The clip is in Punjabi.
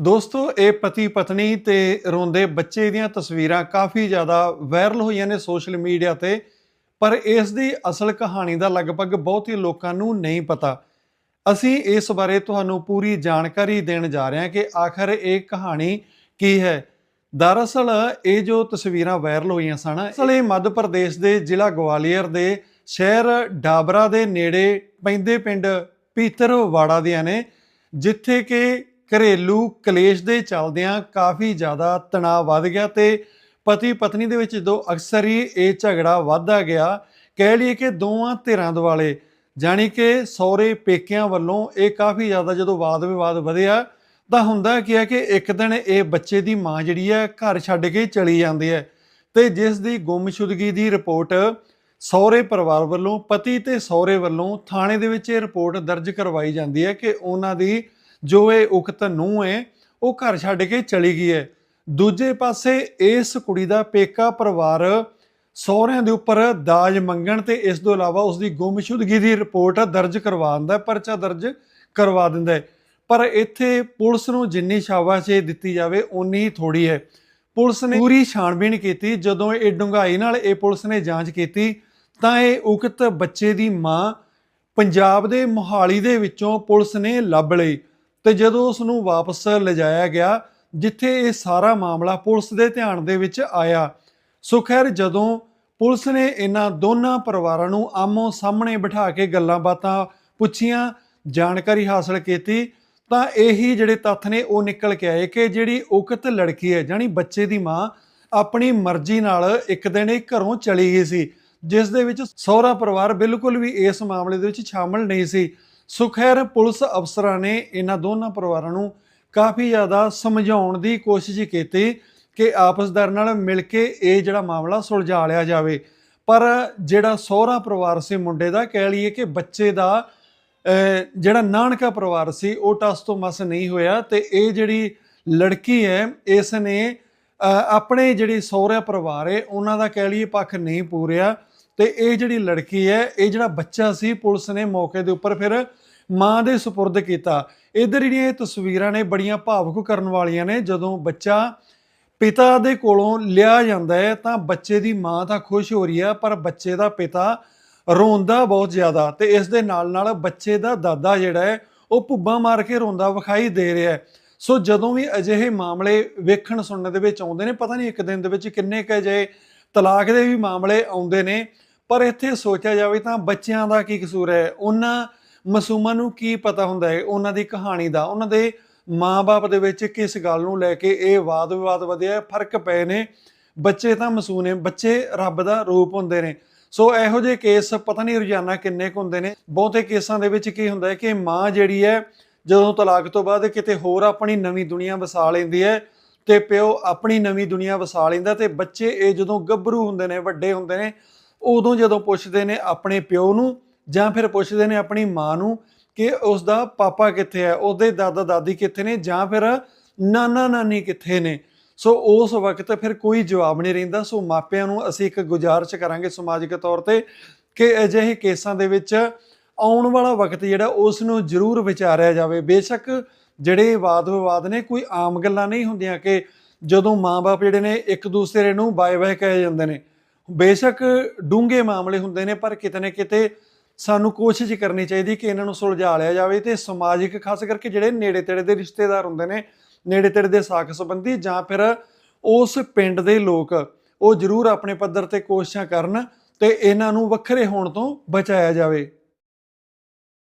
ਦੋਸਤੋ, ਇਹ ਪਤੀ ਪਤਨੀ ਤੇ ਰੋਂਦੇ ਬੱਚੇ ਦੀਆਂ ਤਸਵੀਰਾਂ ਕਾਫੀ ਜ਼ਿਆਦਾ ਵਾਇਰਲ ਹੋਈਆਂ ਨੇ ਸੋਸ਼ਲ ਮੀਡੀਆ ਤੇ, ਪਰ ਇਸ ਦੀ ਅਸਲ ਕਹਾਣੀ ਦਾ ਲਗਭਗ ਬਹੁਤ ਹੀ ਲੋਕਾਂ ਨੂੰ ਨਹੀਂ ਪਤਾ। ਅਸੀਂ ਇਸ ਬਾਰੇ ਤੁਹਾਨੂੰ ਪੂਰੀ ਜਾਣਕਾਰੀ ਦੇਣ ਜਾ ਰਹੇ ਹਾਂ ਕਿ ਆਖਰ ਇਹ ਕਹਾਣੀ ਕੀ ਹੈ। ਦਰਅਸਲ, ਇਹ ਜੋ ਤਸਵੀਰਾਂ ਵਾਇਰਲ ਹੋਈਆਂ ਸਨ, ਅਸਲ ਇਹ ਮੱਧ ਪ੍ਰਦੇਸ਼ ਦੇ ਜ਼ਿਲ੍ਹਾ ਗਵਾਲੀਅਰ ਦੇ ਸ਼ਹਿਰ ਡਾਬਰਾ ਦੇ ਨੇੜੇ ਪੈਂਦੇ ਪਿੰਡ ਪੀਤਰਵਾੜਾ ਦੀਆਂ ਨੇ, ਜਿੱਥੇ ਕਿ ਘਰੇਲੂ ਕਲੇਸ਼ ਦੇ ਚੱਲਦਿਆਂ ਕਾਫੀ ਜ਼ਿਆਦਾ ਤਣਾਅ ਵੱਧ ਗਿਆ ਤੇ ਪਤੀ ਪਤਨੀ ਦੇ ਵਿੱਚ ਜਦੋਂ ਅਕਸਰ ਹੀ ਇਹ ਝਗੜਾ ਵੱਧਦਾ ਗਿਆ, ਕਹਿ ਲਈਏ ਕਿ ਦੋਵਾਂ ਧਿਰਾਂ ਦੁਆਲੇ, ਜਾਣੀ ਕਿ ਸਹੁਰੇ ਪੇਕਿਆਂ ਵੱਲੋਂ ਇਹ ਕਾਫੀ ਜ਼ਿਆਦਾ ਜਦੋਂ ਵਾਦ ਵਿਵਾਦ ਵਧਿਆ, ਤਾਂ ਹੁੰਦਾ ਕੀ ਹੈ ਕਿ ਇੱਕ ਦਿਨ ਇਹ ਬੱਚੇ ਦੀ ਮਾਂ ਜਿਹੜੀ ਹੈ ਘਰ ਛੱਡ ਕੇ ਚਲੀ ਜਾਂਦੀ ਹੈ ਤੇ ਜਿਸ ਦੀ ਗੁੰਮਸ਼ੁਦਗੀ ਦੀ ਰਿਪੋਰਟ ਸਹੁਰੇ ਪਰਿਵਾਰ ਵੱਲੋਂ, ਪਤੀ ਤੇ ਸਹੁਰੇ ਵੱਲੋਂ ਥਾਣੇ ਦੇ ਵਿੱਚ ਇਹ ਰਿਪੋਰਟ ਦਰਜ ਕਰਵਾਈ ਜਾਂਦੀ ਹੈ ਕਿ ਉਹਨਾਂ ਦੀ ਜੋ ਇਹ ਉਕਤ ਨੂੰ ਹੈ, ਉਹ ਘਰ ਛੱਡ ਕੇ ਚਲੀ ਗਈ ਹੈ। ਦੂਜੇ ਪਾਸੇ ਇਸ ਕੁੜੀ ਦਾ ਪੇਕਾ ਪਰਿਵਾਰ ਸਹੁਰਿਆਂ ਦੇ ਉੱਪਰ ਦਾਜ ਮੰਗਣ ਤੇ ਇਸ ਤੋਂ ਇਲਾਵਾ ਉਸ ਦੀ ਗੁੰਮਸ਼ੁਦਗੀ ਦੀ ਰਿਪੋਰਟ ਦਰਜ ਕਰਵਾ ਦਿੰਦਾ ਪਰਚਾ ਦਰਜ ਕਰਵਾ ਦਿੰਦਾ ਹੈ। ਪਰ ਇੱਥੇ ਪੁਲਿਸ ਨੂੰ ਜਿੰਨੀ ਸ਼ਾਬਾਸ਼ੇ ਦਿੱਤੀ ਜਾਵੇ ਉਨੀ ਹੀ ਥੋੜੀ ਹੈ। ਪੁਲਿਸ ਨੇ ਪੂਰੀ ਛਾਣਬੀਣ ਕੀਤੀ। ਜਦੋਂ ਇਹ ਡੂੰਘਾਈ ਨਾਲ ਇਹ ਪੁਲਿਸ ਨੇ ਜਾਂਚ ਕੀਤੀ, ਤਾਂ ਇਹ ਉਕਤ ਬੱਚੇ ਦੀ ਮਾਂ ਪੰਜਾਬ ਦੇ ਮੋਹਾਲੀ ਦੇ ਵਿੱਚੋਂ ਪੁਲਿਸ ਨੇ ਲੱਭ ਲਈ। ਤੇ ਜਦੋਂ ਉਸ ਨੂੰ ਵਾਪਸ ਲਿਜਾਇਆ ਗਿਆ, ਜਿੱਥੇ ਇਹ ਸਾਰਾ ਮਾਮਲਾ ਪੁਲਿਸ ਦੇ ਧਿਆਨ ਦੇ ਵਿੱਚ ਆਇਆ, ਸੋ ਖੈਰ ਜਦੋਂ ਪੁਲਿਸ ਨੇ ਇਹਨਾਂ ਦੋਨਾਂ ਪਰਿਵਾਰਾਂ ਨੂੰ ਆਮੋ ਸਾਹਮਣੇ ਬਿਠਾ ਕੇ ਗੱਲਾਂ ਬਾਤਾਂ ਪੁੱਛੀਆਂ, ਜਾਣਕਾਰੀ ਹਾਸਲ ਕੀਤੀ, ਤਾਂ ਇਹੀ ਜਿਹੜੇ ਤੱਥ ਨੇ ਉਹ ਨਿਕਲ ਕੇ ਆਏ ਕਿ ਜਿਹੜੀ ਉਕਤ ਲੜਕੀ ਹੈ ਜਾਨੀ ਬੱਚੇ ਦੀ ਮਾਂ, ਆਪਣੀ ਮਰਜ਼ੀ ਨਾਲ ਇੱਕ ਦਿਨ ਇਹ ਘਰੋਂ ਚਲੀ ਗਈ ਸੀ, ਜਿਸ ਦੇ ਵਿੱਚ ਸਹੁਰਾ ਪਰਿਵਾਰ ਬਿਲਕੁਲ ਵੀ ਇਸ ਮਾਮਲੇ ਦੇ ਵਿੱਚ ਸ਼ਾਮਲ ਨਹੀਂ ਸੀ। ਸੁਖੈਰ ਪੁਲਿਸ ਅਫਸਰਾਂ ਨੇ ਇਹਨਾਂ ਦੋਨਾਂ ਪਰਿਵਾਰਾਂ ਨੂੰ ਕਾਫੀ ਜ਼ਿਆਦਾ ਸਮਝਾਉਣ ਦੀ ਕੋਸ਼ਿਸ਼ ਕੀਤੀ ਕਿ ਆਪਸਦਾਰ ਨਾਲ ਮਿਲ ਕੇ ਇਹ ਜਿਹੜਾ ਮਾਮਲਾ ਸੁਲਝਾ ਲਿਆ ਜਾਵੇ। ਪਰ ਜਿਹੜਾ ਸਹੁਰਾ ਪਰਿਵਾਰ ਸੀ, ਮੁੰਡੇ ਦਾ, ਕਹਿ ਲਈਏ ਕਿ ਬੱਚੇ ਦਾ ਜਿਹੜਾ ਨਾਨਕਾ ਪਰਿਵਾਰ ਸੀ, ਉਹ ਟਸ ਤੋਂ ਮਸ ਨਹੀਂ ਹੋਇਆ ਤੇ ਇਹ ਜਿਹੜੀ ਲੜਕੀ ਹੈ ਇਸ ਨੇ ਆਪਣੇ ਜਿਹੜੇ ਸਹੁਰੇ ਪਰਿਵਾਰ ਹੈ, ਉਹਨਾਂ ਦਾ ਕਹਿ ਲਈਏ ਪੱਖ ਨਹੀਂ ਪੂਰਿਆ ਤੇ ਇਹ ਜਿਹੜੀ ਲੜਕੀ ਹੈ, ਇਹ ਜਿਹੜਾ ਬੱਚਾ ਸੀ, ਪੁਲਿਸ ਨੇ ਮੌਕੇ ਦੇ ਉੱਪਰ ਫਿਰ ਮਾਂ ਦੇ ਸਪੁਰਦ ਕੀਤਾ। ਇਧਰ ਜਿਹੜੀਆਂ ਇਹ ਤਸਵੀਰਾਂ ਨੇ ਬੜੀਆਂ ਭਾਵੁਕ ਕਰਨ ਵਾਲੀਆਂ ਨੇ, ਜਦੋਂ ਬੱਚਾ ਪਿਤਾ ਦੇ ਕੋਲੋਂ ਲਿਆ ਜਾਂਦਾ ਹੈ, ਤਾਂ ਬੱਚੇ ਦੀ ਮਾਂ ਤਾਂ ਖੁਸ਼ ਹੋ ਰਹੀ ਹੈ ਪਰ ਬੱਚੇ ਦਾ ਪਿਤਾ ਰੋਂਦਾ ਬਹੁਤ ਜ਼ਿਆਦਾ ਤੇ ਇਸ ਦੇ ਨਾਲ ਨਾਲ ਬੱਚੇ ਦਾ ਦਾਦਾ ਜਿਹੜਾ ਹੈ, ਉਹ ਭੁੱਬਾਂ ਮਾਰ ਕੇ ਰੋਂਦਾ ਵਿਖਾਈ ਦੇ ਰਿਹਾ ਹੈ। ਸੋ ਜਦੋਂ ਵੀ ਅਜਿਹੇ ਮਾਮਲੇ ਵੇਖਣ ਸੁਣਨ ਦੇ ਵਿੱਚ ਆਉਂਦੇ ਨੇ, ਪਤਾ ਨਹੀਂ ਇੱਕ ਦਿਨ ਦੇ ਵਿੱਚ ਕਿੰਨੇ ਕੁ ਅਜਿਹੇ ਤਲਾਕ ਦੇ ਵੀ ਮਾਮਲੇ ਆਉਂਦੇ ਨੇ, ਪਰ ਇੱਥੇ ਸੋਚਿਆ ਜਾਵੇ ਤਾਂ ਬੱਚਿਆਂ ਦਾ ਕੀ ਕਸੂਰ ਹੈ? ਉਹਨਾਂ ਮਾਸੂਮਾਂ ਨੂੰ ਕੀ ਪਤਾ ਹੁੰਦਾ ਹੈ? ਉਹਨਾਂ ਦੀ ਕਹਾਣੀ ਦਾ, ਉਹਨਾਂ ਦੇ ਮਾਂ-ਬਾਪ ਦੇ ਵਿੱਚ ਕਿਸ ਗੱਲ ਨੂੰ ਲੈ ਕੇ ਇਹ ਵਾਦ ਵਿਵਾਦ ਵਧਿਆ, ਫ਼ਰਕ ਪਏ ਨੇ। ਬੱਚੇ ਤਾਂ ਮਾਸੂਮ ਨੇ, ਬੱਚੇ ਰੱਬ ਦਾ ਰੂਪ ਹੁੰਦੇ ਨੇ। ਸੋ ਇਹੋ ਜਿਹੇ ਕੇਸ ਪਤਾ ਨਹੀਂ ਰੋਜ਼ਾਨਾ ਕਿੰਨੇ ਕੁ ਹੁੰਦੇ ਨੇ। ਬਹੁਤੇ ਕੇਸਾਂ ਦੇ ਵਿੱਚ ਕੀ ਹੁੰਦਾ ਹੈ ਕਿ ਮਾਂ ਜਿਹੜੀ ਹੈ, ਜਦੋਂ ਤਲਾਕ ਤੋਂ ਬਾਅਦ ਕਿਤੇ ਹੋਰ ਆਪਣੀ ਨਵੀਂ ਦੁਨੀਆ ਵਸਾ ਲੈਂਦੀ ਹੈ ਤੇ ਪਿਓ ਆਪਣੀ ਨਵੀਂ ਦੁਨੀਆ ਵਸਾ ਲੈਂਦਾ ਤੇ ਬੱਚੇ ਇਹ ਜਦੋਂ ਗੱਭਰੂ ਹੁੰਦੇ ਨੇ, ਵੱਡੇ ਹੁੰਦੇ ਨੇ, ਉਦੋਂ ਜਦੋਂ ਪੁੱਛਦੇ ਨੇ ਆਪਣੇ ਪਿਓ ਨੂੰ ਜਾਂ ਫਿਰ ਪੁੱਛਦੇ ਨੇ ਆਪਣੀ ਮਾਂ ਨੂੰ ਕਿ ਉਸ ਦਾ ਪਾਪਾ ਕਿੱਥੇ ਹੈ, ਉਹਦੇ ਦਾਦਾ ਦਾਦੀ ਕਿੱਥੇ ਨੇ ਜਾਂ ਫਿਰ ਨਾਨਾ ਨਾਨੀ ਕਿੱਥੇ ਨੇ। ਸੋ ਉਸ ਵਕਤ ਫਿਰ ਕੋਈ ਜਵਾਬ ਨਹੀਂ ਰਹਿੰਦਾ। ਸੋ ਮਾਪਿਆਂ ਨੂੰ ਅਸੀਂ ਇੱਕ ਗੁਜ਼ਾਰਿਸ਼ ਕਰਾਂਗੇ ਸਮਾਜਿਕ ਤੌਰ ਤੇ ਕਿ ਅਜਿਹੇ ਕੇਸਾਂ ਦੇ ਵਿੱਚ ਆਉਣ ਵਾਲਾ ਵਕਤ ਜਿਹੜਾ ਉਸ ਨੂੰ ਜ਼ਰੂਰ ਵਿਚਾਰਿਆ ਜਾਵੇ। ਬੇਸ਼ੱਕ ਜਿਹੜੇ ਵਾਦ ਵਿਵਾਦ ਨੇ ਕੋਈ ਆਮ ਗੱਲਾਂ ਨਹੀਂ ਹੁੰਦੀਆਂ ਕਿ ਜਦੋਂ ਮਾਪੇ ਜਿਹੜੇ ਨੇ ਇੱਕ ਦੂਸਰੇ ਨੂੰ ਬਾਏ ਬਾਏ ਕਹੇ ਜਾਂਦੇ ਨੇ। ਬੇਸ਼ੱਕ ਡੂੰਘੇ ਮਾਮਲੇ ਹੁੰਦੇ ਨੇ ਪਰ ਕਿਤੇ ਨਾ ਕਿਤੇ ਸਾਨੂੰ ਕੋਸ਼ਿਸ਼ ਕਰਨੀ ਚਾਹੀਦੀ ਕਿ ਇਹਨਾਂ ਨੂੰ ਸੁਲਝਾ ਲਿਆ ਜਾਵੇ ਤੇ ਸਮਾਜਿਕ, ਖਾਸ ਕਰਕੇ ਜਿਹੜੇ ਨੇੜੇ ਤੇੜੇ ਦੇ ਰਿਸ਼ਤੇਦਾਰ ਹੁੰਦੇ ਨੇ ਨੇੜੇ ਤੇੜੇ ਦੇ ਸਾਕ ਸੰਬੰਧੀ ਜਾਂ ਫਿਰ ਉਸ ਪਿੰਡ ਦੇ ਲੋਕ, ਉਹ ਜ਼ਰੂਰ ਆਪਣੇ ਪੱਧਰ ਤੇ ਕੋਸ਼ਿਸ਼ਾਂ ਕਰਨ ਤੇ ਇਹਨਾਂ ਨੂੰ ਵੱਖਰੇ ਹੋਣ ਤੋਂ ਬਚਾਇਆ ਜਾਵੇ।